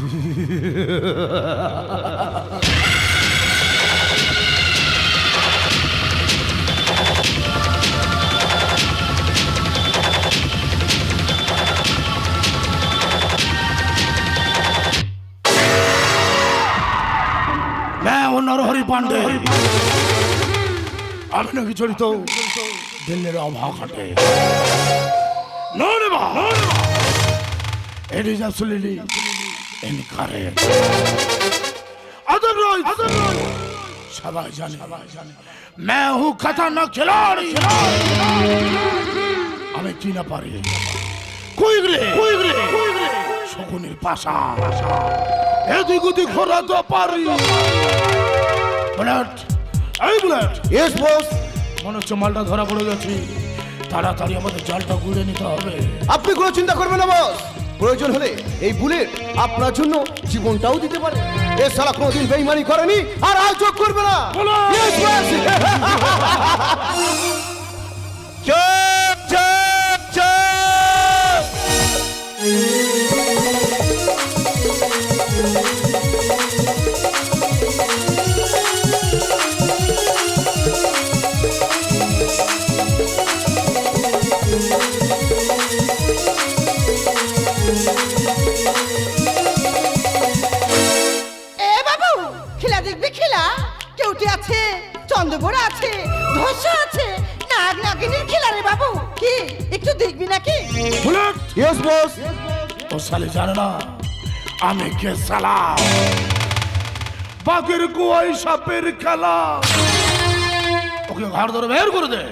হ্যাঁ, নরহরি পাণ্ডে। আমি নাকি চলিত দিল্লির অভাব ঘটে। It is absolutely incorrect. Otherwise, সবাই জানে मैं हूं खतरनाक खिलाड़ी আমি কি না পারি কুইগলে কুইগলে শকুনির পাশা এদিক ওদিক ঘোরাতে পারি বুলেট এই বুলেট ইয়েস বস মনে হচ্ছে মালটা ধরা পড়ে গেছি তাড়াতাড়ি আমাদের জালটা গুড়ে নিতে হবে আপনি কোনো চিন্তা করবেন না বস প্রয়োজন হলে এই বুলেট আপনার জন্য জীবনটাও দিতে পারে। এছাড়া কোনোদিন বেইমানি করেনি আর আজ করবে না। দেখবি নাকি? Bullet Yes, boss! ও সালে জানে না আমি কে সালা বাঘের কুয়াই সাপের খেলা। ওকে ঘর ধরে বের করে দে।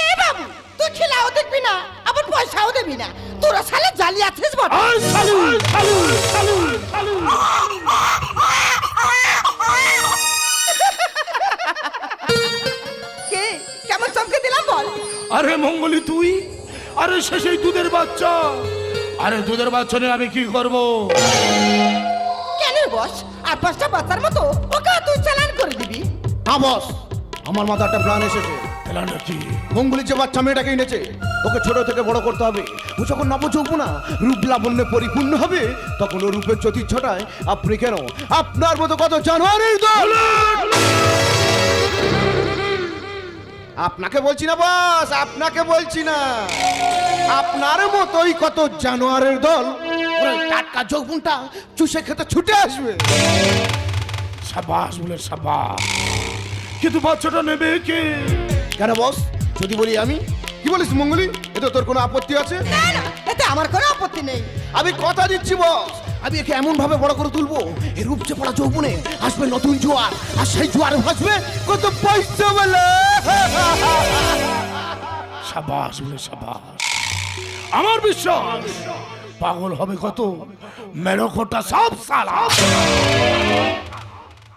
এ বাবু তুই খেলাও দেখবি না আবার পয়সাও দেবি না। তোরা সালে জালি আছিস বটে। সালু সালু সালু সালু আরে মঙ্গলি তুই? আরে সে সেই দুধের বাচ্চা। আরে দুধের বাচ্চা নিয়ে আমি কি করব? কেন বস? আর পাঁচটা বাচ্চার মতো ওকে তুই চালান করে দিবি। হ্যাঁ বস আমার মাথা একটা প্ল্যান এসেছে। এলাটা কি? মঙ্গলির যে বাচ্চা মেয়েটাকে এনেছে ওকে ছোট থেকে বড় করতে হবে। ও যখন নবযৌবনা রূপ লাবণ্যে পরিপূর্ণ হবে তখন ও রূপের জ্যোতি ছটায় আপনি কেন আপনার মতো কত জানোয়ারের দল? আপনাকে বলছি না বস আপনাকে বলছি না। আপনার মতোই কত জানোয়ারের দল। ওরা টাটকা যৌবনটা চুষে খেতে ছুটে আসবে। সাবাস বলে সাবাস। কিন্তু বাচ্চাটা নেবে কে? কেন বস? যদি বলি আমি। কি বলিস মঙ্গলি? এতে তোর কোনো আপত্তি আছে? না না এতে আমার কোনো আপত্তি নেই। আমি কথা দিচ্ছি বস। আমি একে এমন ভাবে বড় করে তুলবো এই রূপচে পড়া যৌবনে আসবে নতুন জোয়ার আর সেই জোয়ারে ভাসবে কত পয়সা বলে। সাবাস বলে সাবাস। আমার বিশ্বাস পাগল হবে কত? মেরোখোটা সব সালা।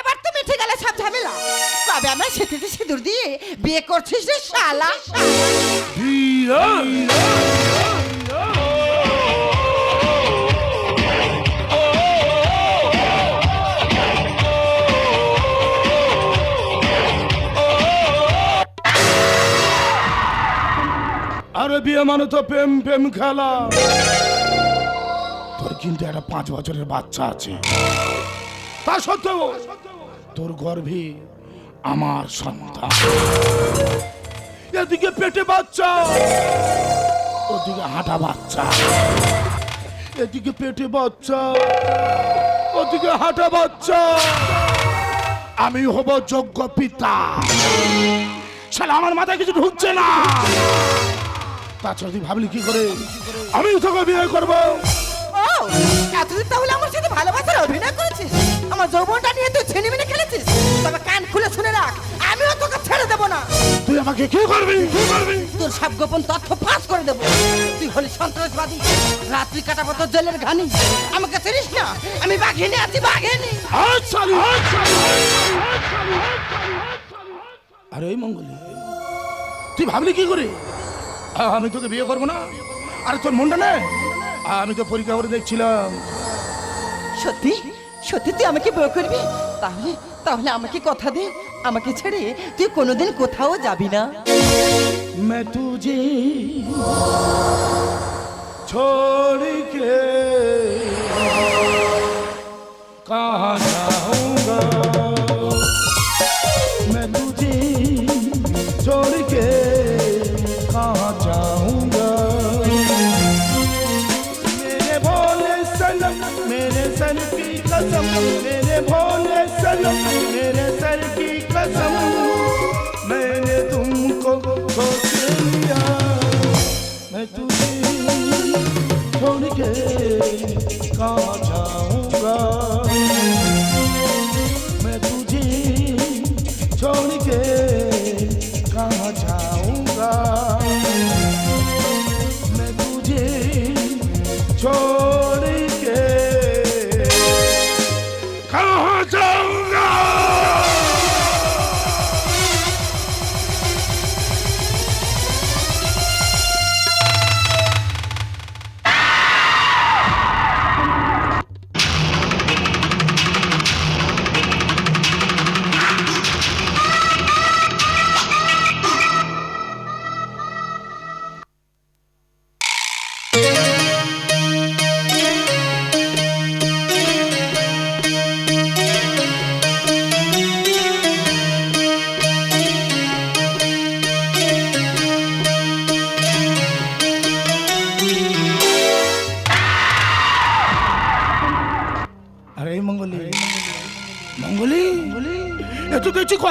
এবার তো মিঠে গেলে সব ঝামেলা। তবে আমার সেতুতে সিঁদুর দিয়ে বিয়ে করছিস রে শালা। আরে বিয়ে মানে তো প্রেম প্রেম খেলা। তোর কিন্তু একটা পাঁচ বছরের বাচ্চা আছে। তা সত্ত্বেও তোর গর্ভে আমার সন্তান। এদিকে পেটে বাচ্চা, ওদিকে হাঁটা বাচ্চা। এদিকে পেটে বাচ্চা, ওদিকে হাঁটা বাচ্চা। আমি হব যোগ্য পিতা। শালা, আমার মাথায় কিছু ঢুকছে না। তাছাড়া তুই ভাবলি কি করে? আমি তোকে বিয়ে করব। ও এতদিন তাহলে আমার সাথে ভালোবাসার অভিনয় করেছিস? আমার যৌবনটা নিয়ে তুই ছেনে মেনে খেলেছিস? তবে কান খুলে শুনে রাখ আমিও তোকে ছেড়ে দেবো না। তুই আমাকে কি করবি? কি করবি? তোর সব গোপন তথ্য ফাঁস করে দেবো। তুই হলি সন্ত্রাসবাদী রাত্রি কাটাবো তোর জেলের ঘানি। আমাকে চিনিস না? আমি বাঘিনী আছি বাঘিনী। আরে এই মঙ্গলি তুই ভাবলি কি করে? আমি তোকে বিয়ে করবো না আরে তোর মনটা নেই আমি তো পরীক্ষা করে দেখছিলাম সত্যি সত্যি তুই আমাকে বিয়ে করবি তাহলে তাহলে আমাকে কথা দে আমাকে ছেড়ে তুই কোনোদিন কোথাও যাবি না मैं तुझे छोड़ के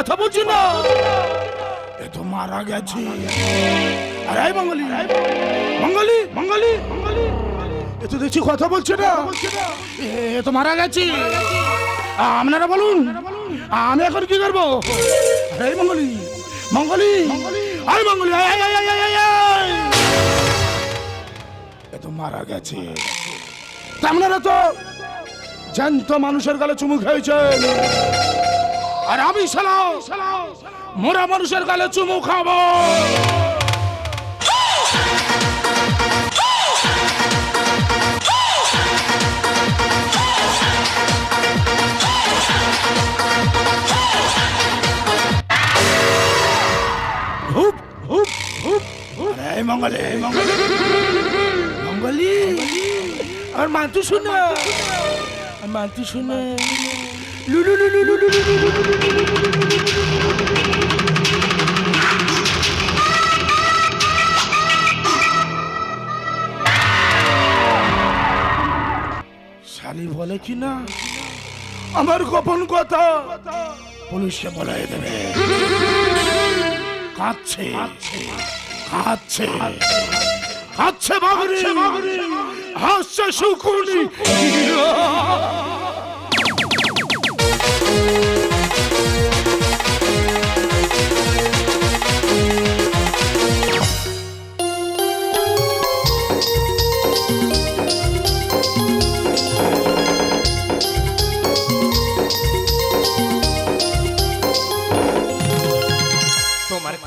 কথা বলছি না। এ তো মারা গেছে। আরে মঙ্গলি মঙ্গলি মঙ্গলি মঙ্গলি এ তো দেখছি কথা বলছে না। এ তো মারা গেছে। আপনারা বলুন। আমি এখন কি করব? আরে মঙ্গলি মঙ্গলি আরে আয়। এ তো মারা গেছে। আপনারা তো জ্যান্ত মানুষের গালে চুমু খেয়েছেন। আর আমি সালাও মোরা মানুষের গালে চুমু খাব। মঙ্গলে আর মান্তু শুনে। আর মান্তু শুনে। শালি বলে কি না? আমার গোপন কথা। পুলিশকে বলাই দেবে। কাঁদছে। কাঁদছে। কাঁদছে বাবরি হাসছে শুকুনি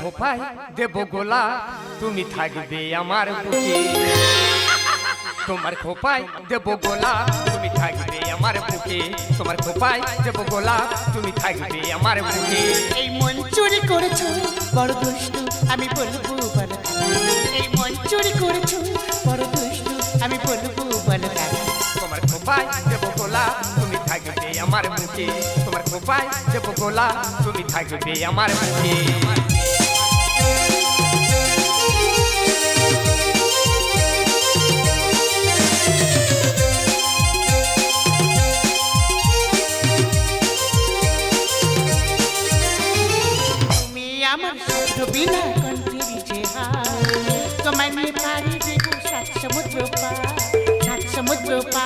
খোপায় দেব গোলা তুমি থাকবে আমার বুকে। তোমার খোপায় দেব গোলা তুমি থাকবে আমার বুকে। তোমার খোপায় দেব গোলা তুমি থাকবে আমার বুকে। এই মন চুরি করেছ বড় দুষ্টু আমি বলব বলো এই মন চুরি করেছ বড় দুষ্টু আমি বলব বলো তোমার খোপায় দেব গোলা তুমি থাকবে আমার বুকে। তোমার খোপায় দেব গোলা তুমি থাকবে আমার বুকে। তুমি সমুদ্র পা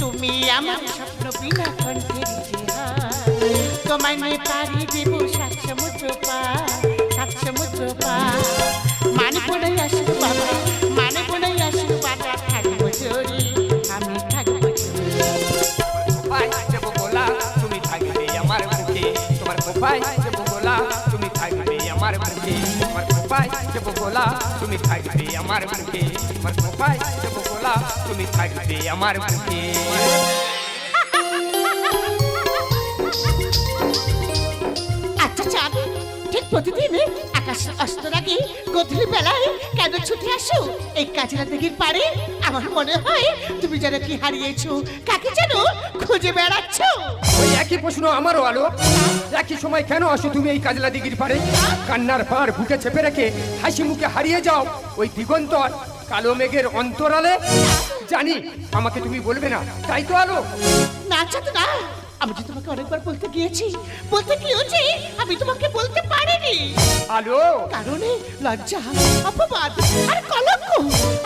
তুমি আমার স্বপ্ন বিনা কণ্ঠে যে তোমায় নিয়ে পারি দেব সাত সমুদ্র পা সাত সমুদ্র পা মানে পড়ে আসু বাবা মানে পড়ে আসু বাবা থাকব জড়ি আমি থাকব খোপায় দেব গোলা, তুমি থাকবে আমার বুকে তোমার খোপায় দেব গোলা, তুমি থাকবে আমার বুকে তোমার খোপায় দেব গোলা, তুমি থাকবে আমার বুকে তোমার খোপায় দেব গোলা, তুমি থাকবে আমার বুকে আচ্ছা চাঁদ ঠিক প্রতিদিন আকাশ অস্ত আগে গধূলি বেলায় কেন ছুটে আসো। এই কাজরা দিঘির পারে আমার মনে হয় তুমি যেন কি হারিয়েছো। কাকে যেন খুঁজে বেড়াচ্ছ? ওই একই প্রশ্ন আমারও আলো। একই সময় কেন আসো তুমি এই কাজলা দিঘির পারে কান্নার পার বুকে চেপে রেখে হাসি মুখে হারিয়ে যাও। ওই দিগন্তর কালো মেঘের অন্তরালে? জানি আমাকে তুমি বলবে না। তাই তো আলো। না না। আমি যে তোমাকে অনেকবার বলতে গিয়েছি বলতে গিয়েছি আমি তোমাকে বলতে পারিনি। আলো কারণে লজ্জা অপবাদ আর কলঙ্ক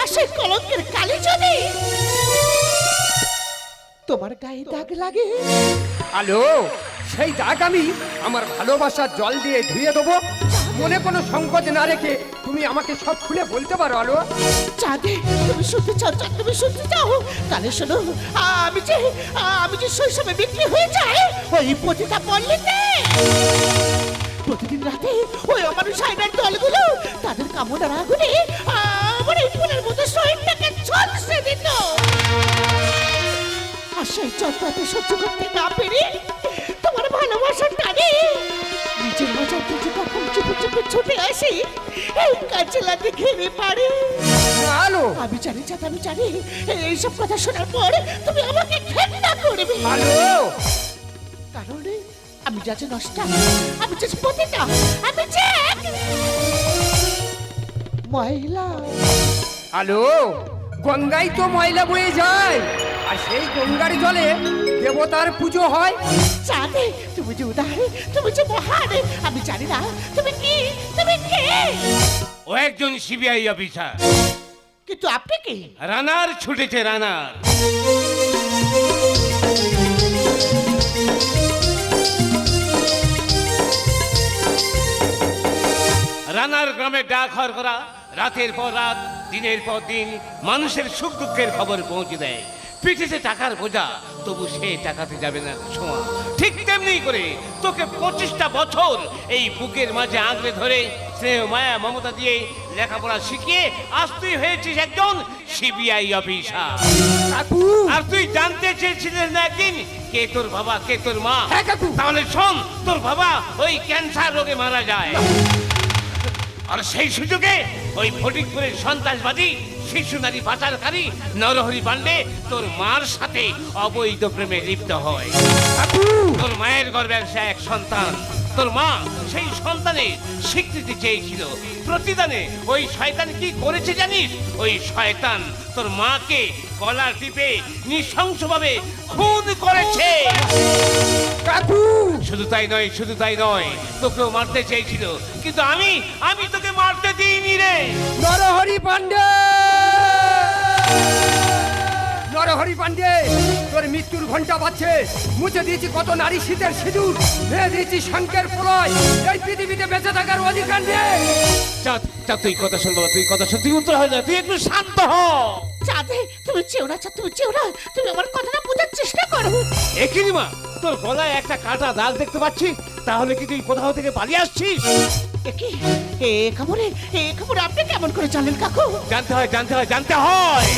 আর সেই কলঙ্কের কালি যদি তোমার গায়ে দাগ লাগে। আলো সেই দাগ আমি আমার ভালোবাসার জল দিয়ে ধুয়ে দেবো। মনে কোনো সংকোচ না রেখে তুমি আমাকে সব খুলে বলতে পারো, আলো। চাঁদে, তুমি শুনতে চাও, চাঁদ, তুমি শুনতে চাও। তাহলে শোনো আমি যে আমি যে শৈশবে বিক্রি হয়ে যায় ওই পতিতা পল্লীতে। প্রতিদিন রাতে ওই অমানুষ আইনার দলগুলো, তাদের কামনার আগুনে আমার এই ফুলের মতো শরীরটাকে ঝলসে দিত আর সেই যন্ত্রণাতে সহ্য করতে না পেরে তোমার ভালোবাসার টানে নিজের মজার থেকে কখন চুপে চুপে ছুটে আসি এই কাজলাতে ঘিরে পারে আলো আমি জানি চাঁদ আমি জানি এইসব কথা শোনার পর তুমি আমাকে ঘেন্না করবে আলো কারণ আমি যাচ্ছি নষ্টা আমি যাচ্ছি পতিতা আমি যে মহিলা আলো গঙ্গাই তো ময়লা বয়ে যায় আর সেই গঙ্গার জলে দেবতার পুজো হয়? চাঁদে তুমি যে উদাহরণ তুমি যে মহান আমি জানি না তুমি কি তুমি কে? ও একজন সিবিআই অফিসার। কিন্তু আপনি কি? রানার ছুটেছে রানার। রানার গ্রামে ডাক হর করা রাতের পর রাত দিনের পর দিন মানুষের সুখ দুঃখের খবর পৌঁছে দেয়। পিঠেতে টাকার বোঝা তবু সে টাকাতে যাবে না ছোঁয়া ঠিক তেমনি করে তোকে পঁচিশটা বছর এই বুকের মাঝে আঁকড়ে ধরে স্নেহ মায়া মমতা দিয়ে লেখাপড়া শিখিয়ে আজ তুই হয়েছিস একজন সিবিআই অফিসার। আর তুই জানতে চেয়েছিলিস না একদিন কে তোর বাবা কে তোর মা? হ্যাঁ, তাহলে শোন তোর বাবা ওই ক্যান্সার রোগে মারা যায়। আর সেই সুযোগে ওই ফটিকপুরের সন্ত্রাসবাদী শিশু নারী পাচারকারী নরহরি পাণ্ডে তোর মার সাথে অবৈধ প্রেমে লিপ্ত হয়। তোর মায়ের গর্ভে এক সন্তান। তোর মা সেই সন্তানের স্বীকৃতি চেয়েছিল। প্রতিদানে ওই শয়তান কি করেছে জানিস? ওই শয়তান তোর মাকে গলা টিপে নৃশংসভাবে খুন করেছে। কাকু! শুধু তাই নয় শুধু তাই নয় তোকেও মারতে চেয়েছিল। কিন্তু আমি আমি তোকে মারতে দিইনি রে। নরহরি পাণ্ডে! নরহরি পাণ্ডে তোর মৃত্যুর ঘণ্টা বাজছে। মুছে দিয়েছি কত নারী শীতের সিঁদুর ভেঙে দিয়েছি শঙ্কের প্রলয়। এই পৃথিবীতে বেঁচে থাকার অধিকার নেই। তুই কথা শুনব তুই কথা শুন তুই উত্তর হয়ে যা তুই একটু শান্ত হ। চাঁদে তুমি চেও না চাঁদ তুমি চেও না তুমি আমার কথাটা বোঝার চেষ্টা করো। একিনি মা তোর গলায় একটা কাটা দাগ দেখতে পাচ্ছি তাহলে কি তুই কোথাও থেকে পালিয়ে আসছিস? কি এ খবরে এ খবরে আপনি কেমন করে জানেন কাকু? জানতে হয় জানতে হয় জানতে হয়!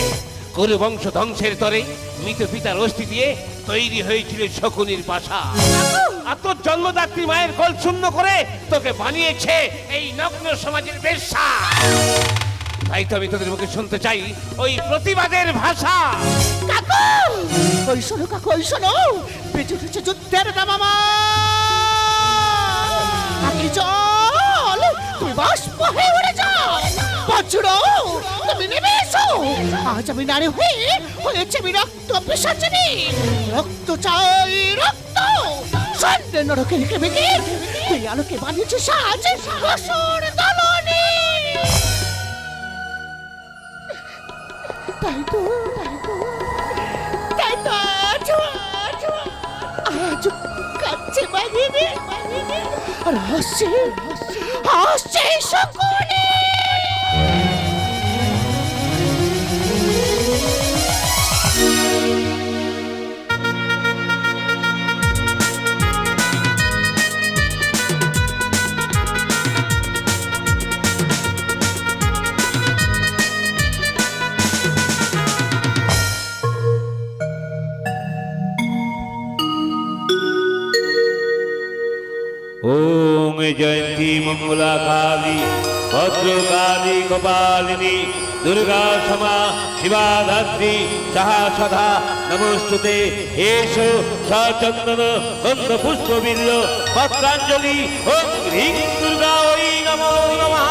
কুরু বংশ ধ্বংসের তরে মৃত পিতার অস্থি দিয়ে তৈরি হয়েছিল শকুনির বাসা। আর তোর জন্মদাত্রী মায়ের কল শূন্য করে তোকে বানিয়েছে এই নগ্ন সমাজের বেশ্যা। তাই তো আমি তোদের মুখে শুনতে চাই ওই প্রতিবাদের ভাষা। কাকু! ওই শোনো কাকু ওই শোনো! বেঁচে উঠেছে যুদ্ধের দামামা আগে জল তুমি বাষ্প হয়ে উড়ে যাও। বজ্র তুমি নেমে এসো। আজ আমি নারী হয়ে হয়েছে আমি রক্ত পিসাচিনি। রক্ত চাই, রক্ত। সন্ধ্যে নরকে রেখে বেগে তুই আলোকে বানিয়েছে সাজ আসর দলনি। তাই তো তাই তো তাই তো আজ আজ কাচ্ছে বাহিরে। আর Post Shogun! জয়ন্তী মঙ্গলা কালী ভদ্রকালী কপালিনী দুর্গা সমা শিবা ধাত্রী সাহা সদা নমস্তুতে এসো সচন্দন গন্ধ পুষ্প বিল্ল পত্রাঞ্জলি ও হ্রিং দুর্গা ওই নমো নমঃ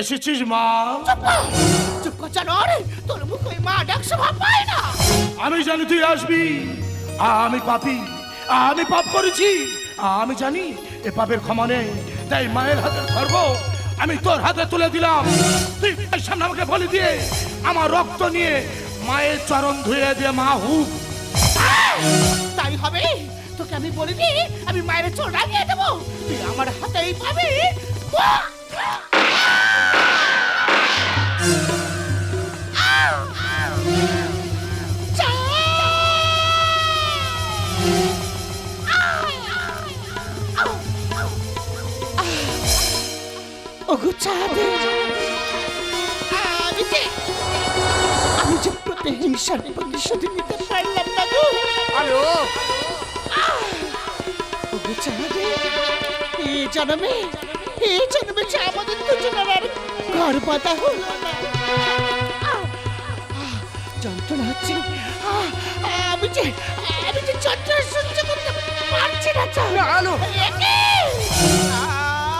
এসেছিস মা? চুপ কর। জানোয়ার তোর মুখে মা ডাক শোভা পায় না। আমি জানি তুই আসবি। আমি পাপি আমি পাপ করেছি। আমি জানি এ পাপের ক্ষমা নেই তাই মায়ের হাতে খর্ব আমি তোর হাতে তুলে দিলাম। তুই সামনে আমাকে বলে দিয়ে আমার রক্ত নিয়ে মায়ের চরণ ধুয়ে দিয়ে মা হুক তাই হবে? তোকে আমি বলে দিই আমি মায়ের চোর রাখিয়ে দেবো। তুই আমার হাতেই পাবি। ওগো চাঁদে। আমি যে প্রতিহিংসার প্রতিশোধ নিতে পারলাম না গো। হ্যালো? ওগো চাঁদে এই জন্মে এই জন্মে যে আমাদের দুজনের আর ঘর পাতা হলো না! যন্ত্রণা হচ্ছে! আমি যে আমি যে যন্ত্রণা সহ্য করতে পারছি না আলো।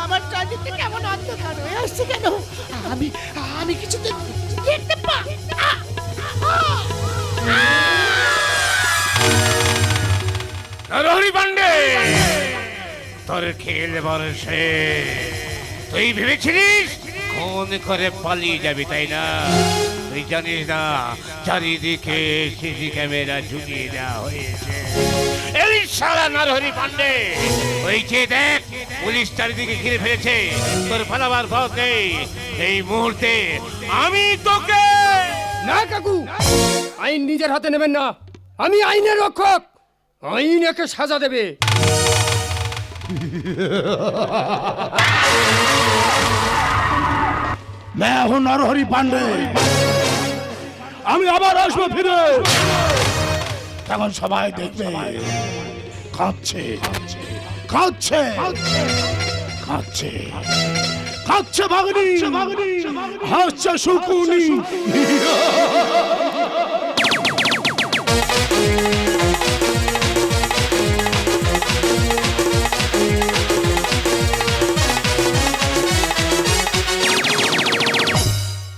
আমার চাঁদিতে কেমন অন্ধকার হয়ে আসছে কেন? আমি আমি কিছু তো দেখতে পা! নরহরি পান্ডে তোর খেল বরসে তুই ভেবেছিলিস? কোন করে পালিয়ে যাবি তাই না? তুই জানিস না চারিদিকে সিসি ক্যামেরা ঝুলিয়ে দেওয়া হয়েছে এই সারা নরহরি পান্ডে ওই যে দেখ পুলিশ চারিদিকে ঘিরে ফেলেছে তোর পালাবার পথ নেই এই মুহূর্তে আমি তোকে না কাকু আইন নিজের হাতে নেবেন না আমি আইনের রক্ষক আইন একে সাজা দেবে मैं हूं नरहरि पांडे আমি আবার আসব ফিরে। তখন সবাই দেখবে। কাঁদছে। কাঁদছে। কাঁদছে। কাঁদছে। ভাগনি। হাসছে শুকুনি।